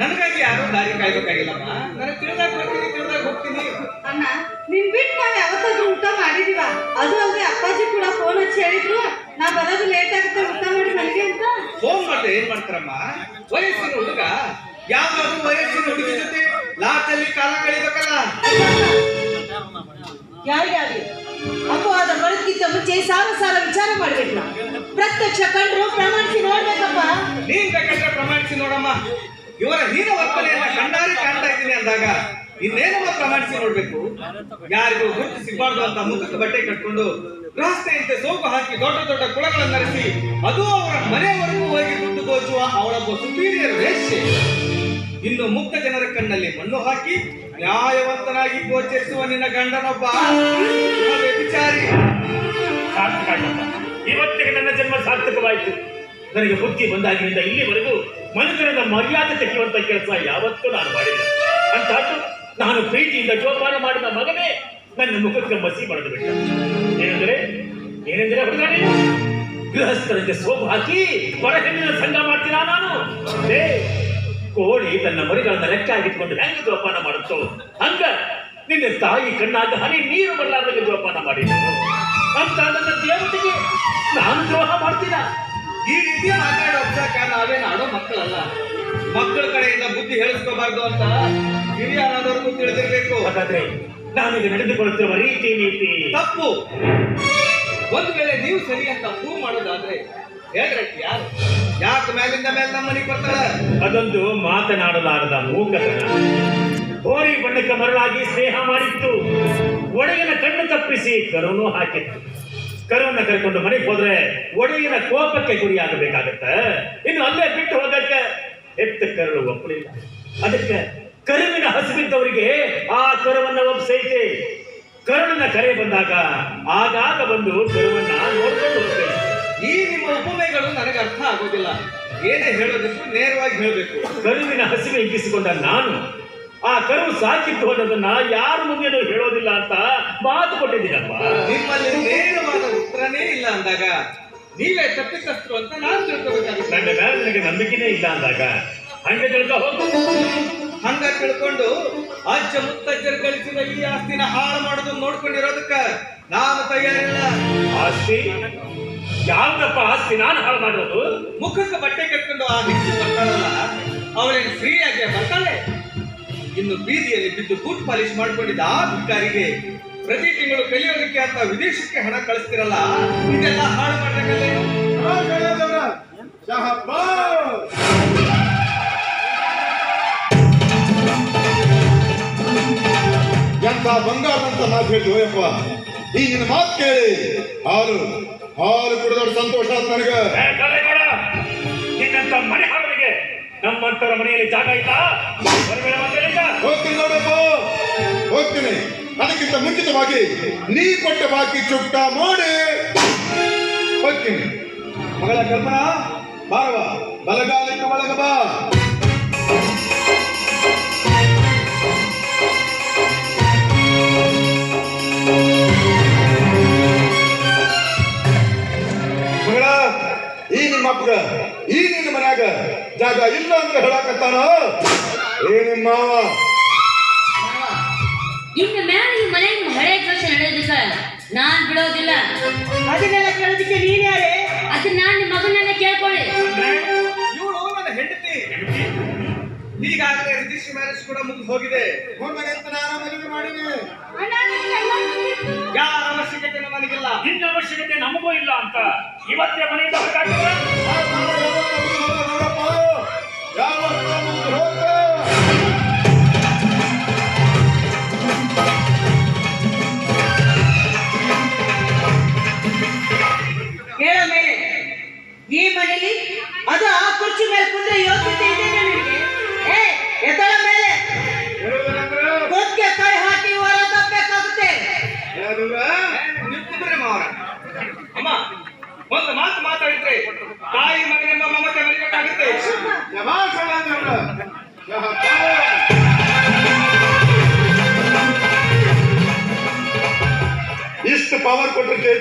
ನನಗಾಗಿ ಯಾರು ದಾರಿ ಕಾಯ್ಬೇಕಾಗಿಲ್ಲಮ್ಮ ನನಗೆ ತಿಳಿದಾಗ ಬರ್ತೀನಿ ತಿಳಿದಾಗ ಹೋಗ್ತೀನಿ. ಅಣ್ಣ ನಿನ್ ಬಿಟ್ಟು ನಾವ್ ಯಾವತ್ತಾದ್ರೂ ಊಟ ಮಾಡಿದೀವ? ಅದು ಅಲ್ಲದೆ ಅಪ್ಪಾಜಿ ಕೂಡ ಫೋನ್ ಹಚ್ಚಿ ಹೇಳಿದ್ರು. ನಾ ಬರೋದು ಲೇಟ್ ಆಗುತ್ತೆ ಊಟ ಮಾಡಿ ನನಗೆ ಅಂತ. ಫೋನ್ ಮಾಡ್ದೆ ಏನ್ ಮಾಡ್ತಾರಮ್ಮ? ವಯಸ್ಸಿನ ಹುಡುಗ ಯಾವ್ದಾದ್ರು ವಯಸ್ಸಿನ ಹುಡುಗಿ ಜೊತೆ ಲಾಟಲ್ಲಿ ಕಾಲ ಕಳಿಬೇಕಲ್ಲ ಯಾರಿಗಾಗಲಿ? ಅಪವಾದ ಬದುಕಿದ್ದ ಮುಂಚೆ ಸಾರ ಸಾರ ವಿಚಾರ ಮಾಡ್ಬೇಕು. ಪ್ರತ್ಯಕ್ಷ ಕಂಡ್ರು ಪ್ರಮಾಣಿಸಿ ನೋಡ್ಬೇಕಪ್ಪ. ನೀನ್ ಬೇಕಂದ್ರೆ ಪ್ರಮಾಣಿಸಿ ನೋಡಮ್ಮ. ಇವರ ಹೀನ ವರ್ತನೆಯನ್ನ ಕಂಡಾರೆ ಕಾಣ್ತಾ ಇದ್ದೀನಿ ಅಂದಾಗ ಇನ್ನೇನೋ ಪ್ರಮಾಣಿಸಿ ನೋಡ್ಬೇಕು? ಯಾರಿಗೂ ಗುರುತು ಸಿಗಬಾರ್ದು ಅಂತ ಮುಖಕ್ಕೆ ಬಟ್ಟೆ ಕಟ್ಕೊಂಡು ರಸ್ತೆಯಂತೆ ಸೋಪು ಹಾಕಿ ದೊಡ್ಡ ದೊಡ್ಡ ಕುಳಗಳನ್ನು ನರೆಸಿ ಅದು ಅವರ ಮನೆಯವರೆಗೂ ಹೋಗಿ ದುಡ್ಡು ದೋಚುವ ಅವಳೊಬ್ಬ ಸುಪೀರಿಯರ್ ವೇಶ್ಯೆ. ಇನ್ನು ಮುಕ್ತ ಜನರ ಕಣ್ಣಲ್ಲಿ ಮಣ್ಣು ಹಾಕಿ ನ್ಯಾಯವಂತನಾಗಿ ಗೋಚರಿಸುವ ನಿನ್ನ ಗಂಡನೊಬ್ಬ. ವಿಚಾರಿ. ಸಾರ್ಥಕ ಇವತ್ತಿಗೆ ನನ್ನ ಜನ್ಮ ಸಾರ್ಥಕವಾಯಿತು. ನನಗೆ ಬುದ್ಧಿ ಬಂದಾಗಿನಿಂದ ಇಲ್ಲಿವರೆಗೂ ಮನುಷ್ಯನ ಮರ್ಯಾದೆ ತೆಗೆಯುವಂತ ಕೆಲಸ ಯಾವತ್ತೂ ನಾನು ಮಾಡಿಲ್ಲ. ಅಂತ ನಾನು ಪ್ರೀತಿಯಿಂದ ಜೋಪಾನ ಮಾಡಿದ ಮಗನೇ ನನ್ನ ಮುಖಕ್ಕೆ ಮಸಿ ಬರೆದು ಬಿಟ್ಟ. ಏನಂದ್ರೆ, ಏನೆಂದರೆ ಹುಡುಗ ನೀನು ಗೃಹಸ್ಥರಿಗೆ ಸೋಪು ಹಾಕಿ ಹೊರ ಹೆಣ್ಣಿನ ಸಂಘ ಮಾಡ್ತೀರಾ ನಾನು? ಕೋಳಿ ತನ್ನ ಮರಿಗಳನ್ನ ಲೆಕ್ಕ ಆಗಿಟ್ಕೊಂಡು ಹೆಂಗೆ ಜೋಪಾನ ಮಾಡುತ್ತೋ? ಹಂಗ ನಿನ್ನ ತಾಯಿ ಕಣ್ಣಾಗ ಹನಿ ನೀರು ಬರಲಾರ್ದಂಗೆ ಜೋಪಾನ ಮಾಡಿದ್ದು ಅಂತ ನನ್ನ ದೇವತೆಗೆ ನಾನು ದ್ರೋಹ ಮಾಡ್ತೀನ? ಈ ರೀತಿ ಮಾತಾಡೋ ಅಭ್ಯಾಸ ನಾವೇನು ಆಡೋ ಮಕ್ಕಳಲ್ಲ. ಮಕ್ಕಳ ಕಡೆಯಿಂದ ಬುದ್ಧಿ ಹೇಳಿಸ್ಕೋಬಾರ್ದು ಅಂತ ಹಿರಿಯರಾದವ್ರಿಗೂ ತಿಳಿದಿರ್ಬೇಕು. ಹಾಗಾದ್ರೆ ನಾನು ಇದು ನಡೆದುಕೊಳ್ಳುತ್ತಿರುವ ರೀತಿ ನೀತಿ. ತಪ್ಪು. ಒಂದ್ ವೇಳೆ ನೀವು ಸರಿ ಅಂತ ಪ್ರೂವ್ ಮಾಡೋದಾದ್ರೆ ಹೇಳ್ರೆ ಯಾರು? ಯಾಕೆ ಮೇಲಿಂದ ಮೇಲೆ ನಮ್ಮ ಮನೆಗೆ ಬರ್ತಾರೆ ಅದೊಂದು ಮಾತನಾಡಲಾರದ ಮೂಕತನ. ಹೋರಿ ಬಣ್ಣಕ್ಕೆ ಮರಳಾಗಿ ಸ್ನೇಹ ಮಾಡಿತ್ತು. ಒಡೆಯನ ಕಣ್ಣು ತಪ್ಪಿಸಿ ಕರುಣು ಹಾಕಿತ್ತು. ಕರುವನ್ನ ಕರ್ಕೊಂಡು ಮನೆಗೆ ಹೋದ್ರೆ ಒಡೆಯನ ಕೋಪಕ್ಕೆ ಗುರಿಯಾಗಬೇಕಾಗತ್ತೆ. ಇನ್ನು ಅಲ್ಲೇ ಬಿಟ್ಟು ಹೋಗಕ್ಕೆ ಎತ್ತ ಕರು ಒಪ್ಪಲಿಲ್ಲ. ಅದಕ್ಕೆ ಕರುವಿನ ಹಸಿಬಿದ್ದವರಿಗೆ ಆ ಕರುವನ್ನ ಒಪ್ಸೈತೆ. ಕರುಣನ ಕರೆ ಬಂದಾಗ ಆಗಾಗ ಬಂದು ಕರುವನ್ನ ನೋಡ್ಕೊಂಡು ಹೋಗ್ತೈತೆ ಈ ನಿಮ್ಮ ಉಪಮೆಗಳು ನನಗೆ ಅರ್ಥ ಆಗೋದಿಲ್ಲ. ಏನೇ ಹೇಳೋದಿದ್ರು ನೇರವಾಗಿ ಹೇಳಬೇಕು. ಕರುವಿನ ಹಸಿವೆ ಹಿಗ್ಗಿಸಿಕೊಂಡ ನಾನು ಆ ಕರು ಸಾಕಿತ್ತು ಅನ್ನೋದನ್ನ ಯಾರ ಮುಂದೆನೂ ಹೇಳೋದಿಲ್ಲ ಅಂತ ಮಾತು ಕೊಟ್ಟಿದ್ದೀನಪ್ಪ. ನಿಮ್ಮಲ್ಲಿ ಉತ್ತರನೇ ಇಲ್ಲ ಅಂದಾಗ ನೀವೇ ತಪ್ಪಿತಸ್ಥರು ಅಂತ ನಾನು ತಿಳ್ಕೋಬೇಕಾಗುತ್ತೆ. ನನ್ನ ಮೇಲೆ ನನಗೆ ನಂಬಿಕೆನೇ ಇಲ್ಲ ಅಂದಾಗ ಹಂಗೆ ತಿಳ್ಕೊ ಹೋಗು. ಹಂಗ ತಿಳ್ಕೊಂಡು ಅಜ್ಜ ಮುತ್ತಜ್ಜರು ಕಳಿಸಿದ ಈ ಆಸ್ತಿನ ಹಾಳು ಮಾಡೋದು ನೋಡ್ಕೊಂಡಿರೋದಕ್ಕ ನಾನು ತಯಾರಿಲ್ಲ. ಆಸ್ತಿ? ಯಾವ್ದಪ್ಪ ಆಸ್ತಿ ನಾನು ಹಾಳು ಮಾಡೋದು ಮುಖಕ್ಕೆ ಬಟ್ಟೆ ಕಟ್ಕೊಂಡು ಆ ಹೆಂಗಸು ಬರ್ತಾಳಲ್ಲ ಫ್ರೀ ಫ್ರೀಯಾಗಿ ಬರ್ತಾಳೆ? ಇನ್ನು ಬೀದಿಯಲ್ಲಿ ಬಿದ್ದು ಬೂಟ್ ಪಾಲಿಶ್ ಮಾಡ್ಕೊಂಡಿದ್ದ ಆ ಭಿಕಾರಿಗೆ ಪ್ರತಿ ತಿಂಗಳು ಕಲಿಯೋದಕ್ಕೆ ಅಂತ ವಿದೇಶಕ್ಕೆ ಹಣ ಕಳಿಸ್ತಿರಲ್ಲ ಇದೆಲ್ಲ ಹಾಳು ಮಾಡ್ಬೇಕಲ್ಲೇನು ಎಂತ ಬಂಗಾರದಂತ ಮಾತು ಹೇಳಿದ್ವಪ್ಪ ಈಗಿನ ಮಾತು ಕೇಳಿ ಹಾಲು ಹಾಲು ಕುಡಿದವ್ರ ಸಂತೋಷ ಅಂತ ನನಗೆ. ನಿನ್ನಂತ ಮನೆ ನಮ್ಮಂತರ ಮನೆಯಲ್ಲಿ ಜಾಗ ಬಂದಿಲ್ಲ ಹೋಗ್ತೀನಿ ನೋಡಪ್ಪ. ಹೋಗ್ತೀನಿ. ಅದಕ್ಕಿಂತ ಮುಂಚಿತವಾಗಿ ನೀ ಕೊಟ್ಟ ಬಾಕಿ ಚುಟ್ಟ ಮಾಡಿ. ಹೋಗ್ತೀನಿ. ಮಗಳ ಕಲ್ಪನಾ ಬಾರವ ಬಲಗಾಲಕ್ಕೆ ಒಳಗ ಬಾ. ಮಗಳ, ಈ ನಿಮ್ಮ ಅಪ್ಪಗ, ಈ ನಿನ್ನ ಮನ್ಯಾಗ ಜಾಗ ಇಲ್ಲ ಅಂತ ಹೇಳಕತ್ತಾನ? ಏ ನಿಮ್ಮ ಇನ್ನು ಮೇಲೆ ಈ ಮನೆ ಹಳೆ ಕೆಲಸ ನಡೆಯೋದಕ್ಕ ನಾನ್ ಬಿಡೋದಿಲ್ಲ. ಅದನ್ನೆಲ್ಲ ಕೇಳೋದಕ್ಕೆ ನೀನ್ ಯಾರೇ? ಅದನ್ನ ನಾನ್ ನಿಮ್ಮ ಮಗನನ್ನ ಕೇಳ್ಕೊಳ್ಳಿ. ಇವಳು ನನ್ನ ಹೆಂಡತಿ. ಈಗಾಗಲೇ ರಿಜಿಸ್ಟ್ರಿ ಮ್ಯಾರೇಜ್ ಕೂಡ ಮುಗಿದು ಹೋಗಿದೆ. ಅಣ್ಣ ನಿನ್ಗೆಲ್ಲ ಗೊತ್ತಿತ್ತು. ಯಾರ ಅವಶ್ಯಕತೆ ನನಗಿಲ್ಲ ನಿನ್ನ ಅವಶ್ಯಕತೆ ನಮಗೂ ಇಲ್ಲ ಅಂತ ಇವತ್ತೇ ಮನೆಯಿಂದ ಹೊರಗಾಕಿದ್ರೆ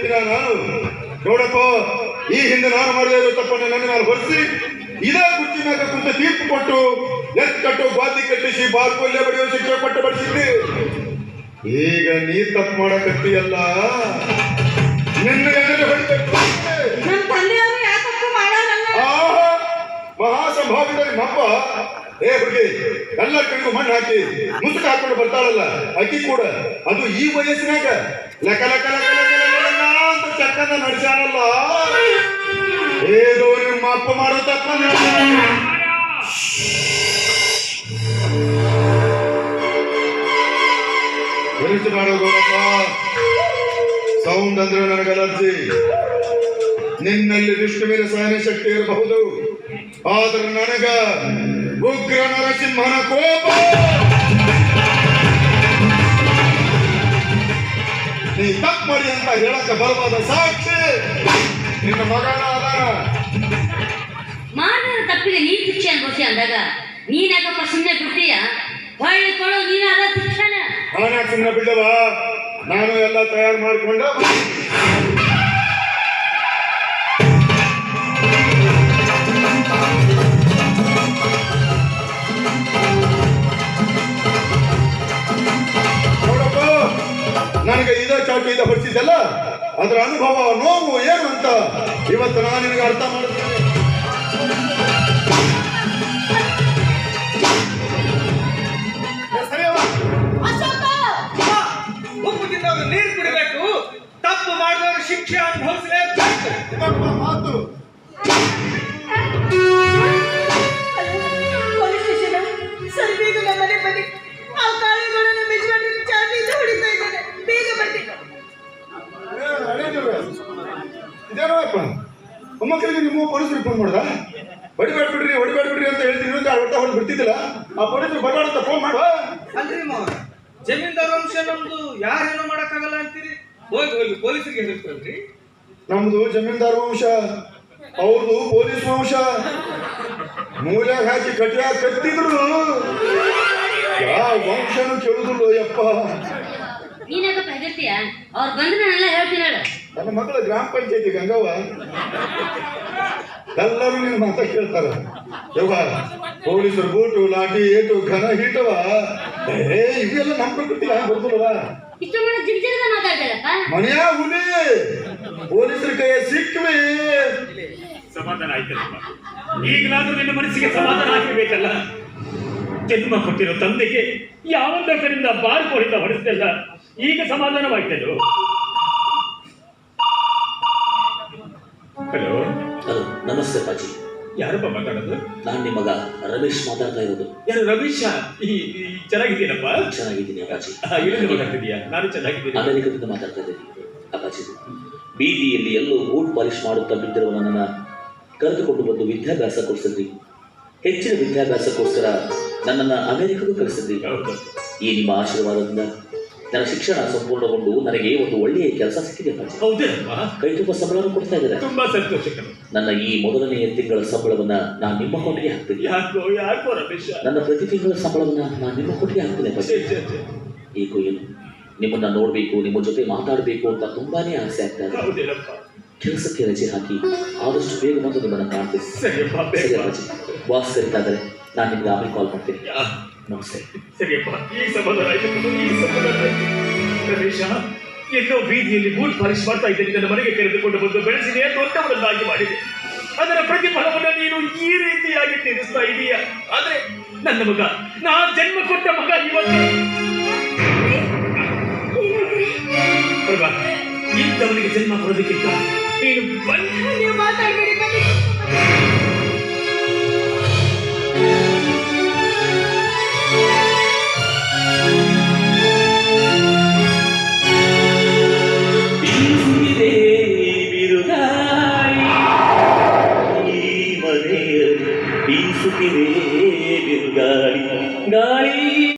ಕೊಟ್ಟರೆ ನಾನು. ನೋಡಪ್ಪ ಈ ಹಿಂದೆ ನಾನು ಮಾಡದೇ ಇರೋ ತಪ್ಪನ್ನು ನನ್ನ ನಾನು ಹೊರಿಸಿ ಇದೇ ಮೇಲೆ ಕುಂತ ತೀರ್ಪು ಕೊಟ್ಟು ಎತ್ ಕಟ್ಟು ಬಾದಿ ಕಟ್ಟಿಸಿ ಬಾರ್ಕೊಲ್ಲೆ ಬಡಿಯೋ ಶಿಕ್ಷೆ ಪಟ್ಟು ಬಡಿಸಿದ್ದೆ ಈಗ ನೀ ತಪ್ಪು ಮಾಡಕತ್ತೀಯಲ್ಲ. ನಿನ್ನ ಎದುರು ಹೊಡಿಬೇಕು ಆಹಾ, ನಪ್ಪ ಏ ಹುಡುಗಿ ಎಲ್ಲ ಕಣ್ಣು ಮಣ್ಣು ಹಾಕಿ ಮುಸುಕು ಹಾಕೊಂಡು ಬರ್ತಾಳಲ್ಲ ಅಕ್ಕಿ ಕೂಡ. ಅದು ಈ ವಯಸ್ಸಿನಾಗ. ಲೆಕ್ಕ ಲೆಕ್ಕ ಲೆಕ್ಕ ಅಂತ ನಡೆಸಾರಲ್ಲ ಏನೋ ನಿಮ್ಮ ಅಪ್ಪ ಮಾಡೋ ತಪ್ಪ ಸೌಂಡ್ ಅಂದ್ರೆ ನನಗೆ ಅಲರ್ಜಿ. ನಿನ್ನಲ್ಲಿ ವಿಷ್ಣುವಿನ ಸಹನ ಶಕ್ತಿ ಇರಬಹುದು. ಆದ್ರೆ ನನಗ ಉಗ್ರ ನರಸಿಂಹನ ಕೋಪ. ನೀ ತಪ್ಪು ಮಾಡಿ ಅಂತ ಹೇಳಕ್ಕೆ ಬಲವಾದ ಸಾಕ್ಷಿ. ನಿನ್ನ ಮಗನ ಅದಾನ ಮಾಡಿದ ತಪ್ಪಿಗೆ ನೀ ಶಿಕ್ಷೆ ಅನ್ಬೋಸಿ ಅಂದಾಗ. ನೀನ್ ಯಾಕಪ್ಪ ಸುಮ್ಮನೆ ಬಿಡ್ತೀಯ? ಹೊಳ್ಳಿ ಕೊಡೋ ನೀನ್ ಅದ ಶಿಕ್ಷಣ. ಅವನ ಸುಮ್ಮನೆ ಬಿಡವಾ ನಾನು ಎಲ್ಲ ತಯಾರು ಮಾಡ್ಕೊಂಡ. ನನಗೆ ಇದೇ ಇದೆ ಹೊಡಿಸಿದ್ದಲ್ಲ ಅದರ ಅನುಭವ ನೋವು ಏನು ಅಂತ ಇವತ್ತು ನಾನು ನಿನಗೆ ಅರ್ಥ ಮಾಡ್ತೇನೆ. ಉಪ್ಪು ತಿನ್ನೋರು ನೀರು ಕುಡಿಬೇಕು. ತಪ್ಪು ಮಾಡಿದವರು ಶಿಕ್ಷೆ ಅನುಭವಿಸಲೇಬೇಕು. ಮಾತು. ಅಪ್ಪ? ಮೊಮ್ಮಕ್ಕಳಿಗೆ ನಿಮ್ಮ ಪೊಲೀಸರು ಫೋನ್ ಮಾಡ್ದ? ಹೊಡಿಬೇಡ ಬಿಡ್ರಿ ಹೊಡಿಬೇಡ ಬಿಡ್ರಿ ಅಂತ ಹೇಳ್ತೀನಿ ಅಂತ ಹೊತ್ತ ಹೊಡೆದು ಬಿಡ್ತಿದ್ದಿಲ್ಲ. ಆ ಪೊಲೀಸರು ಅಂತ ಫೋನ್ ಮಾಡುವ ಅಲ್ರಿ ಮಾವ ಜಮೀನ್ದಾರ ಅಂಶ ನಮ್ದು ಯಾರೇನು ಮಾಡಕ್ಕಾಗಲ್ಲ ಅಂತೀರಿ? ಹೋಗಿ ಹೋಗಿ ಪೊಲೀಸರಿಗೆ ಹೇಳ್ಕೊಳ್ರಿ ನಮ್ದು ಜಮೀನ್ದಾರ ವಂಶ ಅವ್ರದು ಪೊಲೀಸ್ ವಂಶ. ಮೂಲ್ಯಾಗ ಹಾಕಿ ಕಟ್ಟಿಯಾಗ ಕಟ್ಟಿದ್ರು. ಯಾವ ವಂಶನೂ ಕೇಳುದಿಲ್ಲ ಯಪ್ಪ ನೀನ್ ಯಾಕಪ್ಪ ಹೆದರ್ತೀಯ? ಅವ್ರು ಬಂದ್ರೆ ನಾನೆಲ್ಲ ಹೇಳ್ತೀನಿ ಹೇಳು. ನನ್ನ ಮಗಳ ಗ್ರಾಮ ಪಂಚಾಯತಿ ಗಂಗವ್ವ. ಎಲ್ಲರೂ ನಿನ್ನ ಮಾತ ಕೇಳ್ತಾರ. ಯವ್ವ ಪೊಲೀಸರು ಬೂಟು ಲಾಠಿ ಏಟು ಘನ ಹೀಟವ ಏ ಇವೆಲ್ಲ ನಮ್ಮ ಪ್ರಕೃತಿ ಮಾತಾಡ್ತಾರಪ್ಪ ಮನೆಯ ಹುಲಿ. ಪೊಲೀಸರ ಕೈ ಸಿಕ್ಕವಿ. ಸಮಾಧಾನ ಆಯ್ತಲ್ಲಪ್ಪ. ಈಗಲಾದ್ರೂ ನಿನ್ನ ಮನಸ್ಸಿಗೆ ಸಮಾಧಾನ ಆಗಿರ್ಬೇಕಲ್ಲ ಜನ್ಮ ಕೊಟ್ಟಿರೋ ತಂದೆಗೆ ಯಾವ ಕಡೆಯಿಂದ ಬಾರ್ ಕೊಡಿತ ಹೊಡೆಸ್ತಿಲ್ಲ ಈಗ ಸಮಾಧಾನವಾಯ್ತೇನು ಹಲೋ ಹಲೋ ನಮಸ್ತೆ ಪಾಜಿ ಯಾರಪ್ಪ ಮಾತಾಡೋದು? ನಾನು ನಿಮ್ಮ ಮಗ ರಮೇಶ್ ಮಾತಾಡ್ತಾ ಇರೋದು. ಯಾರು ರಮೇಶ? ಚೆನ್ನಾಗಿದ್ದೀನಪ್ಪ? ಚೆನ್ನಾಗಿದ್ದೀನಿ ಅಪ್ಪಾಜಿ. ಎಲ್ಲಿಂದ ಮಾತಾಡ್ತಿದೀಯಾ ನಾನು ಚೆನ್ನಾಗಿದ್ದೀನಿ. ಅಮೆರಿಕದಿಂದ ಮಾತಾಡ್ತಾ ಇದ್ದೀನಿ ಅಪ್ಪಾಜಿ. ಬೀದಿಯಲ್ಲಿ ಎಲ್ಲೋ ಬೂಟ್ ಪಾಲಿಶ್ ಮಾಡುತ್ತಾ ಬಿದ್ದಿರುವ ನನ್ನನ್ನು ಕರೆದುಕೊಂಡು ಬಂದು ವಿದ್ಯಾಭ್ಯಾಸ ಕೊಡಿಸಿದ್ರಿ. ಹೆಚ್ಚಿನ ವಿದ್ಯಾಭ್ಯಾಸಕ್ಕೋಸ್ಕರ ನನ್ನನ್ನು ಅಮೆರಿಕಕ್ಕೂ ಕಳಿಸಿದ್ರಿ. ಈ ನಿಮ್ಮ ಆಶೀರ್ವಾದದಿಂದ ನನ್ನ ಶಿಕ್ಷಣ ಸಂಪೂರ್ಣಗೊಂಡು ನನಗೆ ಒಂದು ಒಳ್ಳೆಯ ಕೆಲಸ ಸಿಕ್ಕಿದೆ ಹೌದೇ ಕೈ ತುಂಬ ಸಂಬಳವನ್ನು ಕೊಡ್ತಾ ಇದ್ದಾರೆ. ತುಂಬಾ ಸಂತೋಷ. ನನ್ನ ಈ ಮೊದಲನೆಯ ತಿಂಗಳ ಸಂಬಳವನ್ನ ನಾನು ನಿಮ್ಮ ಕೊಟ್ಟಿಗೆ ಹಾಕ್ತೀನಿ. ನನ್ನ ಪ್ರತಿ ತಿಂಗಳ ಸಂಬಳವನ್ನ ನಾನು ನಿಮ್ಮ ಕೊಟ್ಟಿಗೆ ಹಾಕ್ತೇನೆ ಈಗ ಏನು? ನಿಮ್ಮನ್ನ ನೋಡ್ಬೇಕು ನಿಮ್ಮ ಜೊತೆ ಮಾತಾಡಬೇಕು ಅಂತ ತುಂಬಾನೇ ಆಸೆ ಆಗ್ತಾ ಇದೆ. ಕೆಲಸಕ್ಕೆ ರಜೆ ಹಾಕಿ ಆದಷ್ಟು ಬೇಗ ಬಂದು ನಿಮ್ಮನ್ನ ಕಾಣ್ತೀನಿ. ಸರಿ ಕರಿತಾ ಇದ್ದಾರೆ ನಾನು ನಿಮ್ಗೆ ಆಮೇಲೆ ಕಾಲ್ ಮಾಡ್ತೀನಿ. ನಮಸ್ತೆ. ಸರಿಯಪ್ಪ ಈ ಸಮಾಧಾನ ಆಯ್ತು ಈ ಸಮಾಧಾನ ಆಯ್ತು ರಮೇಶ ಎಲ್ಲೋ ಬೀದಿಯಲ್ಲಿ ಬೂಟ್ ಪಾಲಿಶ್ ಮಾಡ್ತಾ ಇದ್ದೇನೆ ನನ್ನ ಮನೆಗೆ ಕರೆದುಕೊಂಡು ಬಂದು ಬೆಳೆಸಿದೆ ದೊಡ್ಡವರನ್ನಾಗಿ ಮಾಡಿದೆ. ಅದರ ಪ್ರತಿಫಲವನ್ನು ನೀನು ಈ ರೀತಿಯಾಗಿ ತೀರಿಸ್ತಾ ಇದೀಯ? ಆದ್ರೆ ನನ್ನ ಮಗ ನಾ ಜನ್ಮ ಕೊಟ್ಟ ಮಗ ಇವತ್ತು. ಪ್ರಭಾ, ಇಂಥವನಿಗೆ ಜನ್ಮ ಕೊಡೋದಕ್ಕಿಂತ ನೀನು